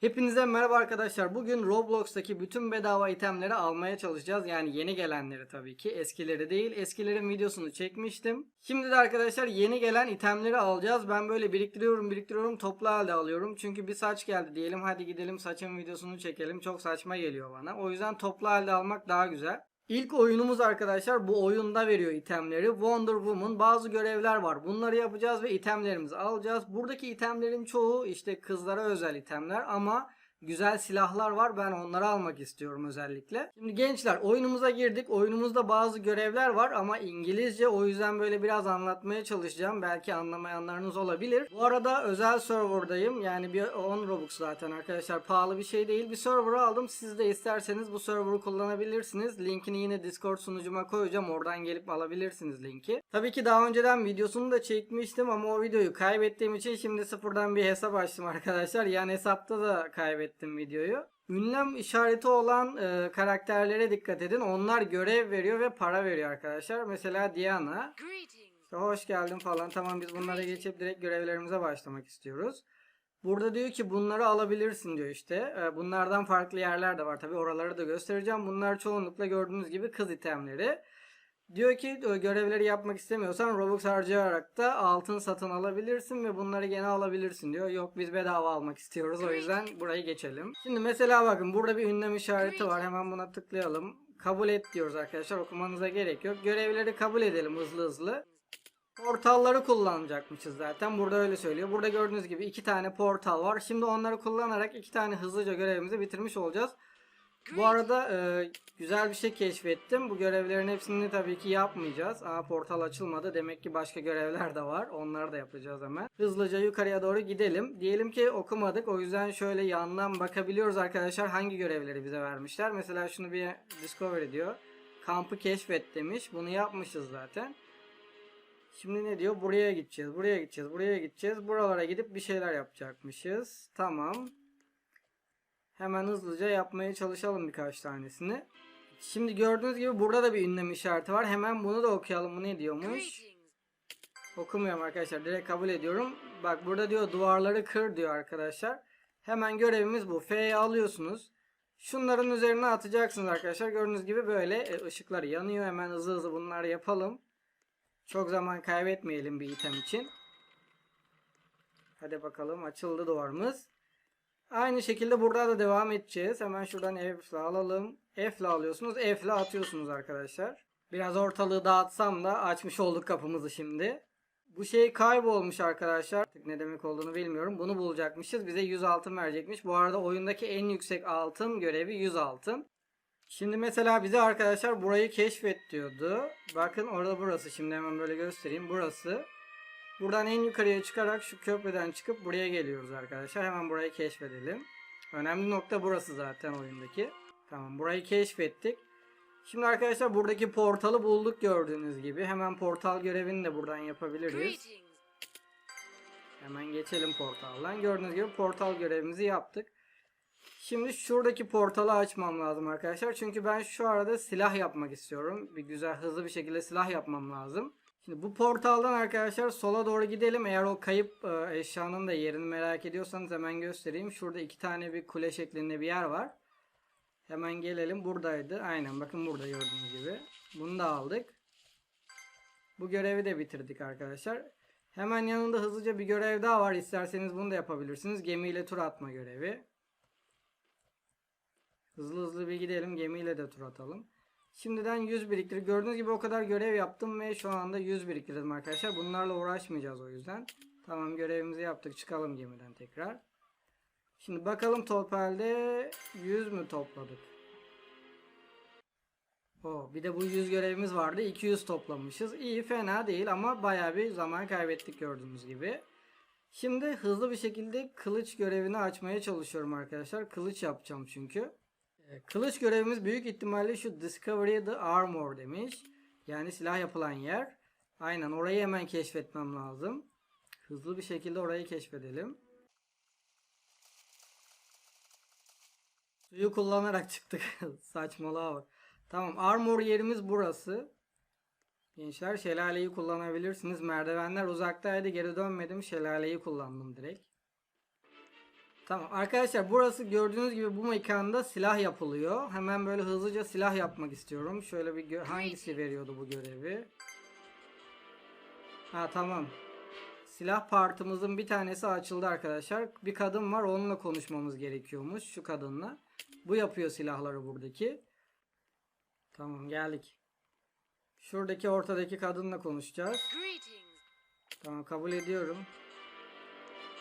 Hepinize merhaba arkadaşlar. Bugün Roblox'taki bütün bedava itemleri almaya çalışacağız. Yani yeni gelenleri tabii ki. Eskileri değil. Eskilerin videosunu çekmiştim. Şimdi de arkadaşlar yeni gelen itemleri alacağız. Ben böyle biriktiriyorum biriktiriyorum toplu halde alıyorum. Çünkü bir saç geldi diyelim. Hadi gidelim saçın videosunu çekelim. Çok saçma geliyor bana. O yüzden toplu halde almak daha güzel. İlk oyunumuz arkadaşlar bu oyunda veriyor itemleri. Wonder Woman bazı görevler var. Bunları yapacağız ve itemlerimizi alacağız. Buradaki itemlerin çoğu işte kızlara özel itemler ama güzel silahlar var. Ben onları almak istiyorum özellikle. Şimdi gençler oyunumuza girdik. Oyunumuzda bazı görevler var ama İngilizce o yüzden böyle biraz anlatmaya çalışacağım. Belki anlamayanlarınız olabilir. Bu arada özel serverdayım. Yani bir 10 Robux zaten arkadaşlar. Pahalı bir şey değil. Bir server aldım. Siz de isterseniz bu server'ı kullanabilirsiniz. Linkini yine Discord sunucuma koyacağım. Oradan gelip alabilirsiniz linki. Tabii ki daha önceden videosunu da çekmiştim ama o videoyu kaybettiğim için şimdi sıfırdan bir hesap açtım arkadaşlar. Yani hesapta da kaybettim videoyu. Ünlem işareti olan e, karakterlere dikkat edin. Onlar görev veriyor ve para veriyor arkadaşlar. Mesela Diana. İşte hoş geldin falan. Tamam biz bunlara geçip direkt görevlerimize başlamak istiyoruz. Burada diyor ki bunları alabilirsin diyor işte. Ee, Bunlardan farklı yerler de var. Tabi oraları da göstereceğim. Bunlar çoğunlukla gördüğünüz gibi kız itemleri. Diyor ki görevleri yapmak istemiyorsan Robux harcayarak da altın satın alabilirsin ve bunları gene alabilirsin diyor. Yok biz bedava almak istiyoruz o yüzden burayı geçelim. Şimdi mesela bakın burada bir ünlem işareti var. Hemen buna tıklayalım. Kabul et diyoruz arkadaşlar. Okumanıza gerek yok. Görevleri kabul edelim hızlı hızlı. Portalları kullanacakmışız zaten. Burada öyle söylüyor. Burada gördüğünüz gibi iki tane portal var. Şimdi onları kullanarak iki tane hızlıca görevimizi bitirmiş olacağız. Bu arada e, güzel bir şey keşfettim. Bu görevlerin hepsini tabii ki yapmayacağız. Aa portal açılmadı. Demek ki başka görevler de var. Onları da yapacağız hemen. Hızlıca yukarıya doğru gidelim. Diyelim ki okumadık. O yüzden şöyle yandan bakabiliyoruz arkadaşlar. Hangi görevleri bize vermişler. Mesela şunu bir discover diyor. Kampı keşfet demiş. Bunu yapmışız zaten. Şimdi ne diyor? Buraya gideceğiz, buraya gideceğiz, buraya gideceğiz. Buralara gidip bir şeyler yapacakmışız. Tamam. Hemen hızlıca yapmaya çalışalım birkaç tanesini. Şimdi gördüğünüz gibi burada da bir ünlem işareti var. Hemen bunu da okuyalım. Bu ne diyormuş? Okumuyorum arkadaşlar. Direkt kabul ediyorum. Bak burada diyor duvarları kır diyor arkadaşlar. Hemen görevimiz bu. F'yi alıyorsunuz. Şunların üzerine atacaksınız arkadaşlar. Gördüğünüz gibi böyle e, ışıklar yanıyor. Hemen hızlı hızlı bunları yapalım. Çok zaman kaybetmeyelim bir item için. Hadi bakalım açıldı duvarımız. Aynı şekilde burada da devam edeceğiz. Hemen şuradan F'le alalım. F'le alıyorsunuz. F'le atıyorsunuz arkadaşlar. Biraz ortalığı dağıtsam da açmış olduk kapımızı şimdi. Bu şey kaybolmuş arkadaşlar. Ne demek olduğunu bilmiyorum. Bunu bulacakmışız. Bize 100 altın verecekmiş. Bu arada oyundaki en yüksek altın görevi 100 altın. Şimdi mesela bize arkadaşlar burayı keşfet diyordu. Bakın orada burası. Şimdi hemen böyle göstereyim. Burası. Buradan en yukarıya çıkarak şu köprüden çıkıp buraya geliyoruz arkadaşlar. Hemen burayı keşfedelim. Önemli nokta burası zaten oyundaki. Tamam burayı keşfettik. Şimdi arkadaşlar buradaki portalı bulduk gördüğünüz gibi. Hemen portal görevini de buradan yapabiliriz. Hemen geçelim portaldan. Gördüğünüz gibi portal görevimizi yaptık. Şimdi şuradaki portalı açmam lazım arkadaşlar. Çünkü ben şu arada silah yapmak istiyorum. Bir güzel hızlı bir şekilde silah yapmam lazım. Şimdi bu portaldan arkadaşlar sola doğru gidelim. Eğer o kayıp e, eşyanın da yerini merak ediyorsanız hemen göstereyim. Şurada iki tane bir kule şeklinde bir yer var. Hemen gelelim. Buradaydı. Aynen bakın burada gördüğünüz gibi. Bunu da aldık. Bu görevi de bitirdik arkadaşlar. Hemen yanında hızlıca bir görev daha var. İsterseniz bunu da yapabilirsiniz. Gemiyle tur atma görevi. Hızlı hızlı bir gidelim. Gemiyle de tur atalım. Şimdiden 100 biriktir. Gördüğünüz gibi o kadar görev yaptım ve şu anda 100 biriktirdim arkadaşlar. Bunlarla uğraşmayacağız o yüzden. Tamam görevimizi yaptık. Çıkalım gemiden tekrar. Şimdi bakalım totalde 100 mü topladık? O bir de bu 100 görevimiz vardı. 200 toplamışız. İyi fena değil ama baya bir zaman kaybettik gördüğünüz gibi. Şimdi hızlı bir şekilde kılıç görevini açmaya çalışıyorum arkadaşlar. Kılıç yapacağım çünkü. Ee, Kılıç görevimiz büyük ihtimalle şu Discovery the Armor demiş. Yani silah yapılan yer. Aynen orayı hemen keşfetmem lazım. Hızlı bir şekilde orayı keşfedelim. Suyu kullanarak çıktık. Saçmalığa bak. Tamam armor yerimiz burası. Gençler şelaleyi kullanabilirsiniz. Merdivenler uzaktaydı geri dönmedim. Şelaleyi kullandım direkt. Tamam arkadaşlar burası gördüğünüz gibi bu mekanda silah yapılıyor. Hemen böyle hızlıca silah yapmak istiyorum. Şöyle bir hangisi veriyordu bu görevi? Ha tamam. Silah partımızın bir tanesi açıldı arkadaşlar. Bir kadın var onunla konuşmamız gerekiyormuş şu kadınla. Bu yapıyor silahları buradaki. Tamam geldik. Şuradaki ortadaki kadınla konuşacağız. Tamam kabul ediyorum.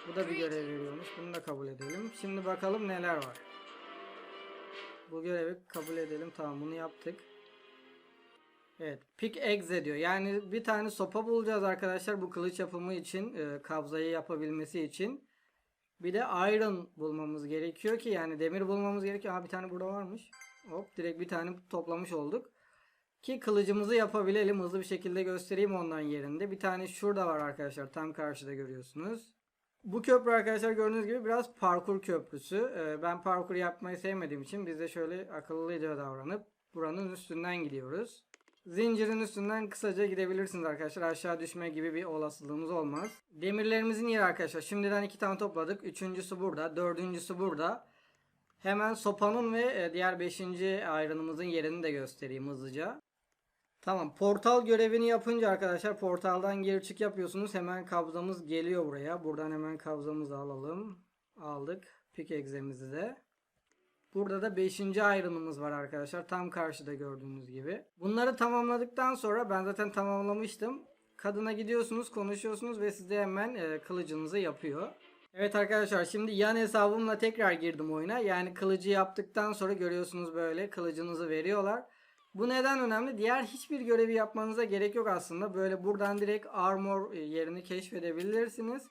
Bu da bir görev veriyormuş. Bunu da kabul edelim. Şimdi bakalım neler var. Bu görevi kabul edelim. Tamam bunu yaptık. Evet. Pick exe diyor. Yani bir tane sopa bulacağız arkadaşlar bu kılıç yapımı için. e, kabzayı yapabilmesi için. Bir de iron bulmamız gerekiyor ki yani demir bulmamız gerekiyor. Aa bir tane burada varmış. Hop direkt bir tane toplamış olduk. Ki kılıcımızı yapabilelim. Hızlı bir şekilde göstereyim ondan yerinde. Bir tane şurada var arkadaşlar. Tam karşıda görüyorsunuz. Bu köprü arkadaşlar gördüğünüz gibi biraz parkur köprüsü. Ee, ben parkur yapmayı sevmediğim için biz de şöyle akıllıca davranıp buranın üstünden gidiyoruz. Zincirin üstünden kısaca gidebilirsiniz arkadaşlar. Aşağı düşme gibi bir olasılığımız olmaz. Demirlerimizin yeri arkadaşlar. Şimdiden iki tane topladık. Üçüncüsü burada. Dördüncüsü burada. Hemen sopanın ve e, diğer beşinci ayrınımızın yerini de göstereyim hızlıca. Tamam portal görevini yapınca arkadaşlar portaldan geri çık yapıyorsunuz. Hemen kabzamız geliyor buraya. Buradan hemen kabzamızı alalım. Aldık. Pickaxe'imizi de. Burada da 5. ayrımımız var arkadaşlar. Tam karşıda gördüğünüz gibi. Bunları tamamladıktan sonra ben zaten tamamlamıştım. Kadına gidiyorsunuz, konuşuyorsunuz ve size hemen e, kılıcınızı yapıyor. Evet arkadaşlar şimdi yan hesabımla tekrar girdim oyuna. Yani kılıcı yaptıktan sonra görüyorsunuz böyle kılıcınızı veriyorlar. Bu neden önemli? Diğer hiçbir görevi yapmanıza gerek yok aslında. Böyle buradan direkt armor e, yerini keşfedebilirsiniz.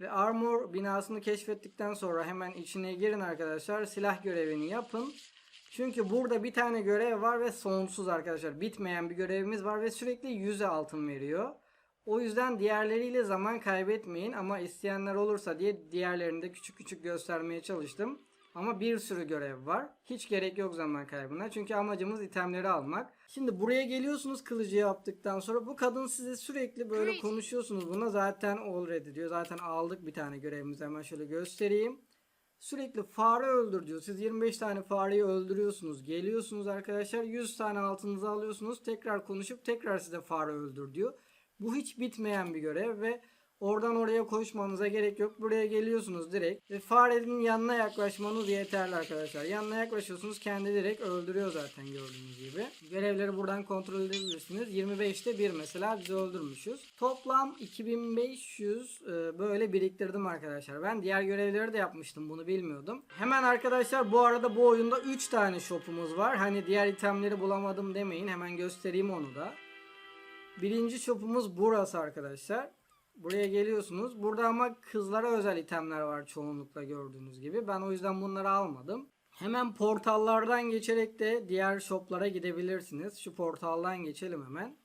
Ve armor binasını keşfettikten sonra hemen içine girin arkadaşlar. Silah görevini yapın. Çünkü burada bir tane görev var ve sonsuz arkadaşlar. Bitmeyen bir görevimiz var ve sürekli 100'e altın veriyor. O yüzden diğerleriyle zaman kaybetmeyin ama isteyenler olursa diye diğerlerini de küçük küçük göstermeye çalıştım. Ama bir sürü görev var. Hiç gerek yok zaman kaybına. Çünkü amacımız itemleri almak. Şimdi buraya geliyorsunuz kılıcı yaptıktan sonra bu kadın size sürekli böyle konuşuyorsunuz. Buna zaten already diyor. Zaten aldık bir tane görevimizi hemen şöyle göstereyim. Sürekli fare öldür diyor. Siz 25 tane fareyi öldürüyorsunuz. Geliyorsunuz arkadaşlar 100 tane altınızı alıyorsunuz. Tekrar konuşup tekrar size fare öldür diyor. Bu hiç bitmeyen bir görev ve oradan oraya koşmanıza gerek yok. Buraya geliyorsunuz direkt ve farenin yanına yaklaşmanız yeterli arkadaşlar. Yanına yaklaşıyorsunuz kendi direkt öldürüyor zaten gördüğünüz gibi. Görevleri buradan kontrol edebilirsiniz. 25'te 1 mesela bizi öldürmüşüz. Toplam 2500 e, böyle biriktirdim arkadaşlar. Ben diğer görevleri de yapmıştım bunu bilmiyordum. Hemen arkadaşlar bu arada bu oyunda 3 tane shopumuz var. Hani diğer itemleri bulamadım demeyin. Hemen göstereyim onu da. Birinci shopumuz burası arkadaşlar. Buraya geliyorsunuz. Burada ama kızlara özel itemler var çoğunlukla gördüğünüz gibi. Ben o yüzden bunları almadım. Hemen portallardan geçerek de diğer shoplara gidebilirsiniz. Şu portaldan geçelim hemen.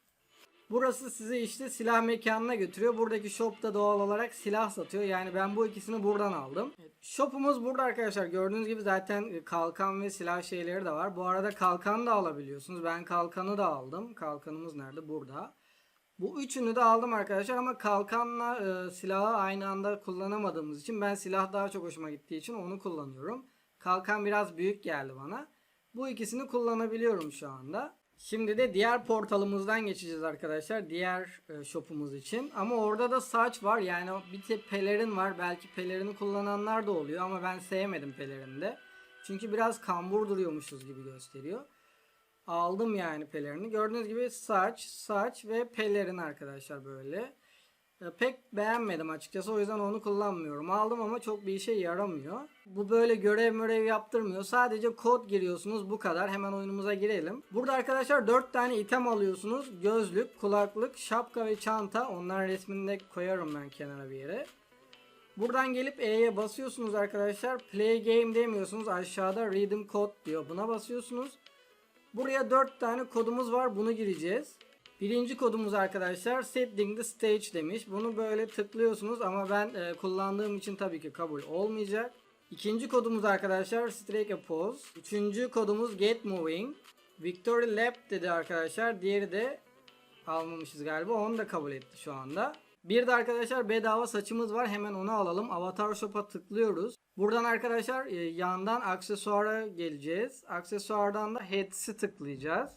Burası sizi işte silah mekanına götürüyor. Buradaki shopta doğal olarak silah satıyor. Yani ben bu ikisini buradan aldım. Shopumuz burada arkadaşlar. Gördüğünüz gibi zaten kalkan ve silah şeyleri de var. Bu arada kalkan da alabiliyorsunuz. Ben kalkanı da aldım. Kalkanımız nerede? Burada. Bu üçünü de aldım arkadaşlar ama kalkanla e, silahı aynı anda kullanamadığımız için ben silah daha çok hoşuma gittiği için onu kullanıyorum. Kalkan biraz büyük geldi bana. Bu ikisini kullanabiliyorum şu anda. Şimdi de diğer portalımızdan geçeceğiz arkadaşlar. Diğer e, shopumuz için. Ama orada da saç var. Yani bir tek pelerin var. Belki pelerini kullananlar da oluyor ama ben sevmedim pelerini de. Çünkü biraz kambur duruyormuşuz gibi gösteriyor. Aldım yani pelerini. Gördüğünüz gibi saç, saç ve pelerin arkadaşlar böyle. Ya pek beğenmedim açıkçası o yüzden onu kullanmıyorum. Aldım ama çok bir işe yaramıyor. Bu böyle görev mörev yaptırmıyor. Sadece kod giriyorsunuz bu kadar. Hemen oyunumuza girelim. Burada arkadaşlar 4 tane item alıyorsunuz. Gözlük, kulaklık, şapka ve çanta. Onların resmini de koyarım ben kenara bir yere. Buradan gelip E'ye basıyorsunuz arkadaşlar. Play game demiyorsunuz. Aşağıda redeem code diyor. Buna basıyorsunuz. Buraya 4 tane kodumuz var. Bunu gireceğiz. Birinci kodumuz arkadaşlar setting the stage demiş. Bunu böyle tıklıyorsunuz ama ben e, kullandığım için tabii ki kabul olmayacak. İkinci kodumuz arkadaşlar strike a pose. Üçüncü kodumuz get moving. Victory lap dedi arkadaşlar. Diğeri de almamışız galiba. Onu da kabul etti şu anda. Bir de arkadaşlar bedava saçımız var. Hemen onu alalım. Avatar Shop'a tıklıyoruz. Buradan arkadaşlar e, yandan aksesuara geleceğiz. Aksesuardan da heads'i tıklayacağız.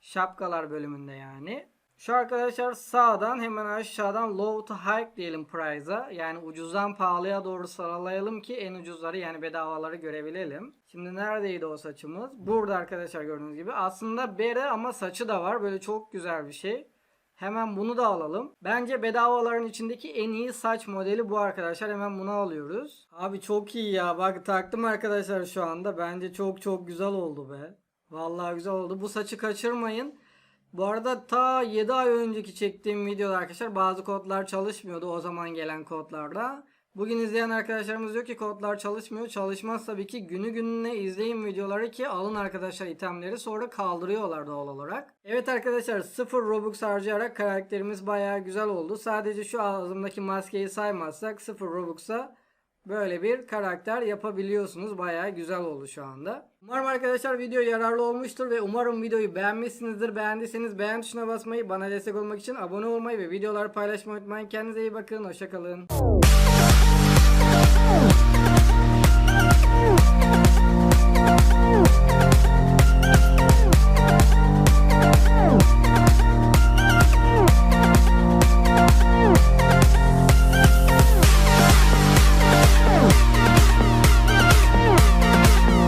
Şapkalar bölümünde yani. Şu arkadaşlar sağdan hemen aşağıdan low to high diyelim price'a. Yani ucuzdan pahalıya doğru sıralayalım ki en ucuzları yani bedavaları görebilelim. Şimdi neredeydi o saçımız? Burada arkadaşlar gördüğünüz gibi. Aslında bere ama saçı da var. Böyle çok güzel bir şey. Hemen bunu da alalım. Bence bedavaların içindeki en iyi saç modeli bu arkadaşlar. Hemen bunu alıyoruz. Abi çok iyi ya. Bak taktım arkadaşlar şu anda. Bence çok çok güzel oldu be. Vallahi güzel oldu. Bu saçı kaçırmayın. Bu arada ta 7 ay önceki çektiğim videoda arkadaşlar bazı kodlar çalışmıyordu o zaman gelen kodlarda. Bugün izleyen arkadaşlarımız diyor ki kodlar çalışmıyor. Çalışmaz tabii ki günü gününe izleyin videoları ki alın arkadaşlar itemleri sonra kaldırıyorlar doğal olarak. Evet arkadaşlar 0 Robux harcayarak karakterimiz bayağı güzel oldu. Sadece şu ağzımdaki maskeyi saymazsak 0 Robux'a böyle bir karakter yapabiliyorsunuz. Baya güzel oldu şu anda. Umarım arkadaşlar video yararlı olmuştur ve umarım videoyu beğenmişsinizdir. Beğendiyseniz beğen tuşuna basmayı, bana destek olmak için abone olmayı ve videolar paylaşmayı unutmayın. Kendinize iyi bakın. Hoşçakalın.